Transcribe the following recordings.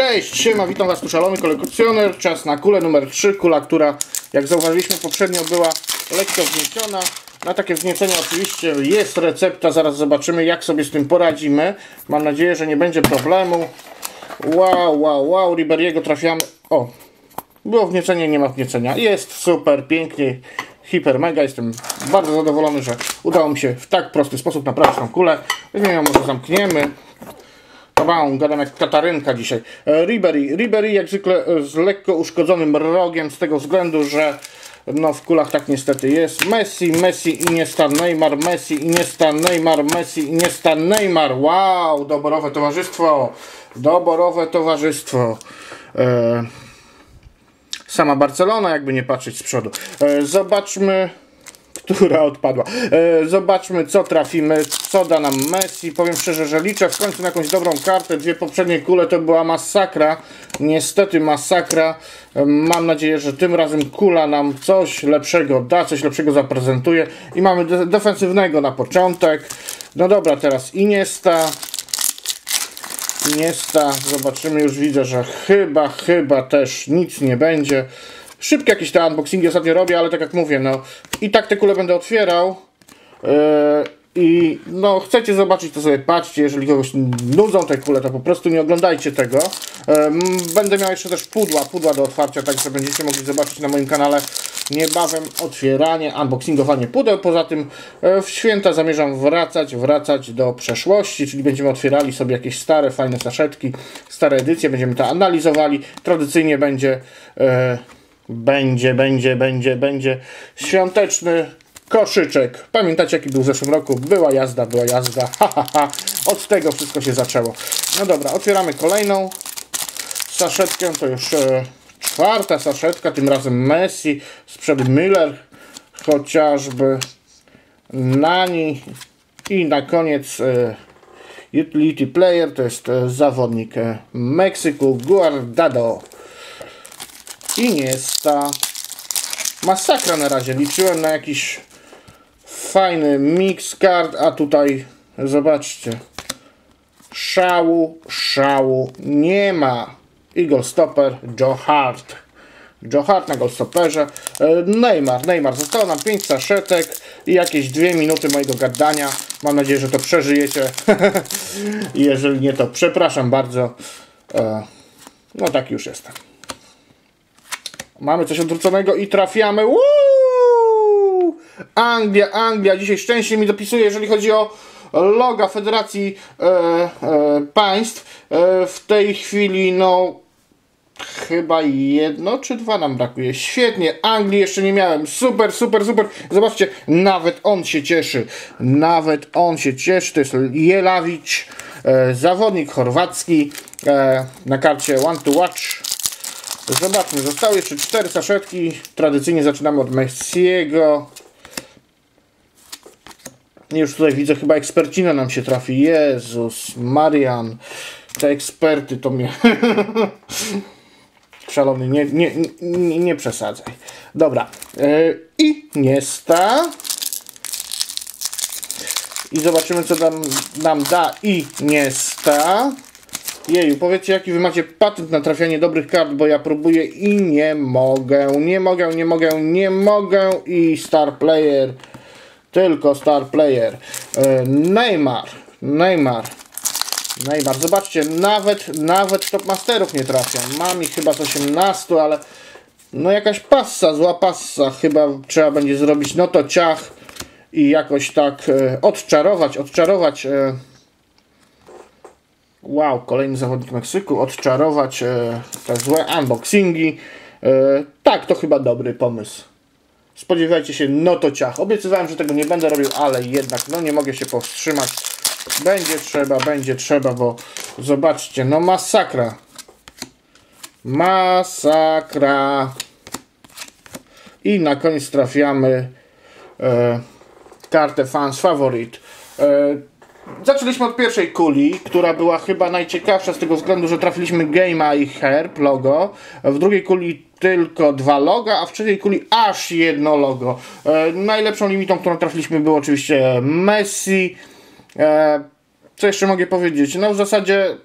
Cześć, siema, witam Was tu szalony kolekcjoner. Czas na kulę numer 3, kula, która jak zauważyliśmy poprzednio była lekko wznieciona. Na takie wzniecenie oczywiście jest recepta, zaraz zobaczymy jak sobie z tym poradzimy. Mam nadzieję, że nie będzie problemu. Wow, wow, wow, Riberiego trafiamy. O, było wniecenie, nie ma wniecenia. Jest super, pięknie, hiper, mega. Jestem bardzo zadowolony, że udało mi się w tak prosty sposób naprawić tą kulę. Weźmiemy ją, może zamkniemy. Wow, gadam jak Katarynka dzisiaj. E, Ribery. Ribery jak zwykle e, z lekko uszkodzonym rogiem z tego względu, że no w kulach tak niestety jest. Messi, Messi, Iniesta, Neymar, Messi, Iniesta, Neymar, Messi, Iniesta, Neymar. Wow, doborowe towarzystwo. Doborowe towarzystwo. E, sama Barcelona, jakby nie patrzeć z przodu. Zobaczmy która odpadła. E, zobaczmy, co trafimy, co da nam Messi. Powiem szczerze, że liczę w końcu na jakąś dobrą kartę. Dwie poprzednie kule to była masakra. Niestety masakra. E, mam nadzieję, że tym razem kula nam coś lepszego da, coś lepszego zaprezentuje. I mamy de defensywnego na początek. No dobra, teraz Iniesta. Iniesta. Zobaczymy, już widzę, że chyba, chyba też nic nie będzie. Szybkie jakieś te unboxingi ostatnio robię, ale tak jak mówię, no i tak te kule będę otwierał. Yy, I no, chcecie zobaczyć, to sobie patrzcie. Jeżeli kogoś nudzą te kule, to po prostu nie oglądajcie tego. Yy, będę miał jeszcze też pudła, pudła do otwarcia, także będziecie mogli zobaczyć na moim kanale niebawem otwieranie, unboxingowanie pudeł. Poza tym yy, w święta zamierzam wracać, wracać do przeszłości, czyli będziemy otwierali sobie jakieś stare, fajne saszetki, stare edycje, będziemy to analizowali. Tradycyjnie będzie będzie, będzie, będzie, będzie świąteczny koszyczek. Pamiętacie jaki był w zeszłym roku? Była jazda, była jazda. Ha, ha, ha. Od tego wszystko się zaczęło. No dobra, otwieramy kolejną saszetkę. To już e, czwarta saszetka, tym razem Messi, sprzed Müller chociażby. Nani i na koniec e, Utility Player, to jest e, zawodnik e, Meksyku, Guardado. Iniesta. Masakra na razie. Liczyłem na jakiś fajny mix card, a tutaj zobaczcie. Szału, szału nie ma. Eagle Stopper, Joe Hart. Joe Hart na Goldstopperze. E, Neymar, Neymar. Zostało nam 5 saszetek i jakieś 2 minuty mojego gadania. Mam nadzieję, że to przeżyjecie. Jeżeli nie, to przepraszam bardzo. E, no tak już jestem. Mamy coś odwróconego i trafiamy. Uuu! Anglia, Anglia. Dzisiaj szczęście mi dopisuje, jeżeli chodzi o loga Federacji e, e, Państw. E, w tej chwili, no, chyba jedno czy dwa nam brakuje. Świetnie, Anglii jeszcze nie miałem. Super, super, super. Zobaczcie, nawet on się cieszy. Nawet on się cieszy. To jest Jelawicz, e, zawodnik chorwacki e, na karcie One to Watch. Zobaczmy, zostały jeszcze cztery saszetki. Tradycyjnie zaczynamy od Messiego. Już tutaj widzę, chyba ekspercina nam się trafi. Jezus, Marian. Te eksperty to mnie... Szalony, nie, nie, nie, nie przesadzaj. Dobra. Yy, I Niesta. I zobaczymy, co nam, nam da i Niesta. Jeju, powiedzcie jaki wy macie patent na trafianie dobrych kart, bo ja próbuję i nie mogę, nie mogę, nie mogę, nie mogę i star player, tylko star player. E, Neymar, Neymar, Neymar, zobaczcie, nawet, nawet top masterów nie trafią. Mam ich chyba z 18, ale no jakaś passa, zła passa chyba trzeba będzie zrobić, no to ciach i jakoś tak e, odczarować, odczarować e, Wow, kolejny zawodnik Meksyku, odczarować e, te złe unboxingi. E, tak, to chyba dobry pomysł. Spodziewajcie się, no to ciach. Obiecywałem, że tego nie będę robił, ale jednak no nie mogę się powstrzymać. Będzie trzeba, będzie trzeba, bo zobaczcie, no masakra. Masakra. I na koniec trafiamy e, kartę fans favorit. E, Zaczęliśmy od pierwszej kuli, która była chyba najciekawsza z tego względu, że trafiliśmy Game'a i Herb logo. W drugiej kuli tylko dwa loga, a w trzeciej kuli aż jedno logo. E, najlepszą limitą, którą trafiliśmy był oczywiście Messi. E, co jeszcze mogę powiedzieć? No w zasadzie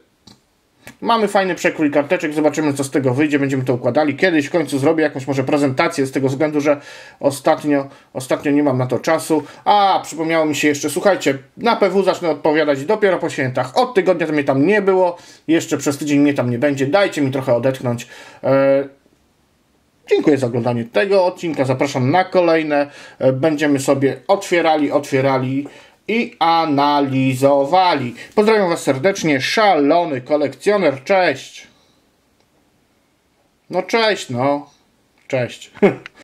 Mamy fajny przekrój karteczek, zobaczymy co z tego wyjdzie, będziemy to układali. Kiedyś w końcu zrobię jakąś może prezentację z tego względu, że ostatnio, ostatnio nie mam na to czasu. A, przypomniało mi się jeszcze, słuchajcie, na PW zacznę odpowiadać dopiero po świętach. Od tygodnia to mnie tam nie było, jeszcze przez tydzień mnie tam nie będzie. Dajcie mi trochę odetchnąć. E, Dziękuję za oglądanie tego odcinka. Zapraszam na kolejne. E, Będziemy sobie otwierali, otwierali i analizowali. Pozdrawiam Was serdecznie. Szalony kolekcjoner. Cześć. No cześć, no. Cześć.